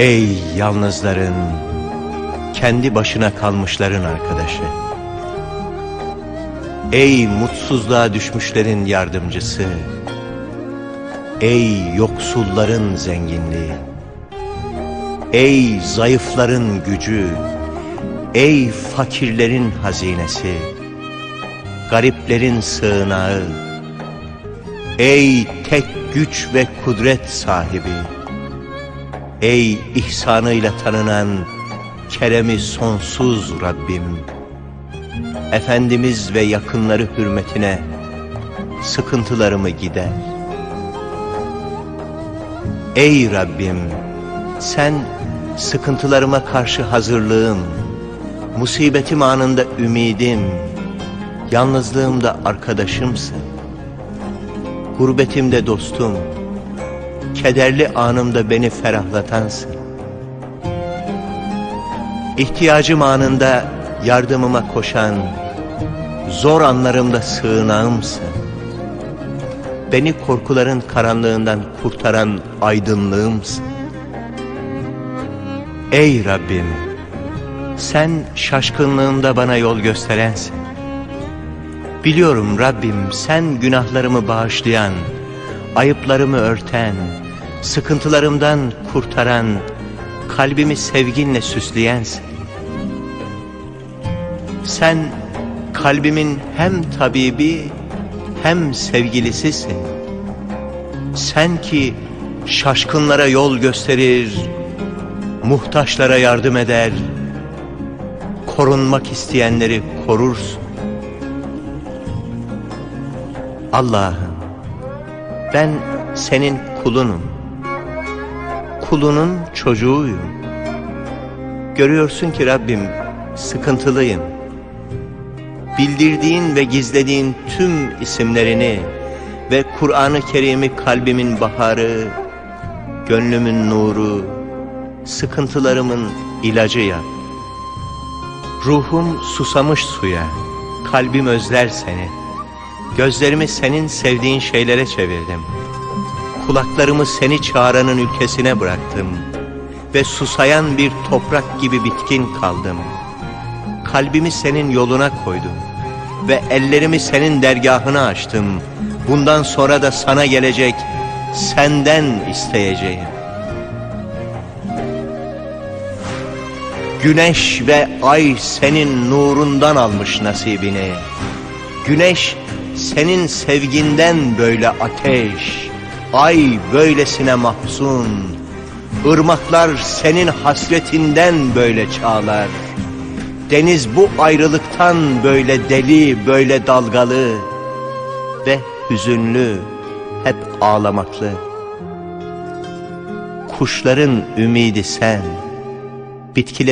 Ey yalnızların, kendi başına kalmışların arkadaşı. Ey mutsuzluğa düşmüşlerin yardımcısı. Ey yoksulların zenginliği. Ey zayıfların gücü. Ey fakirlerin hazinesi. Gariplerin sığınağı. Ey tek güç ve kudret sahibi. Ey ihsanıyla tanınan keremi sonsuz Rabbim. Efendimiz ve yakınları hürmetine sıkıntılarımı gider. Ey Rabbim, sen sıkıntılarıma karşı hazırlığım, musibetim anında ümidim, yalnızlığımda arkadaşımsın. Gurbetimde dostum, kederli anımda beni ferahlatansın. İhtiyacım anında yardımıma koşan, zor anlarımda sığınağımsın. Beni korkuların karanlığından kurtaran aydınlığımsın. Ey Rabbim, sen şaşkınlığımda bana yol gösterensin. Biliyorum Rabbim sen günahlarımı bağışlayan, ayıplarımı örten, sıkıntılarımdan kurtaran, kalbimi sevginle süsleyensin. Sen kalbimin hem tabibi hem sevgilisisin. Sen ki şaşkınlara yol gösterir, muhtaçlara yardım eder, korunmak isteyenleri korursun. Allah'ım ben senin kulunum. Kulunun çocuğuyum. Görüyorsun ki Rabbim sıkıntılıyım. Bildirdiğin ve gizlediğin tüm isimlerini ve Kur'an-ı Kerim'i kalbimin baharı, gönlümün nuru, sıkıntılarımın ilacı yap. Ruhum susamış suya, kalbim özler seni. Gözlerimi senin sevdiğin şeylere çevirdim. Kulaklarımı seni çağıranın ülkesine bıraktım. Ve susayan bir toprak gibi bitkin kaldım. Kalbimi senin yoluna koydum. Ve ellerimi senin dergahına açtım. Bundan sonra da sana gelecek, senden isteyeceğim. Güneş ve ay senin nurundan almış nasibini. Güneş senin sevginden böyle ateş, ay böylesine mahzun, ırmaklar senin hasretinden böyle çağlar. Deniz bu ayrılıktan böyle deli, böyle dalgalı ve hüzünlü, hep ağlamaklı. Kuşların ümidi sen, bitkiler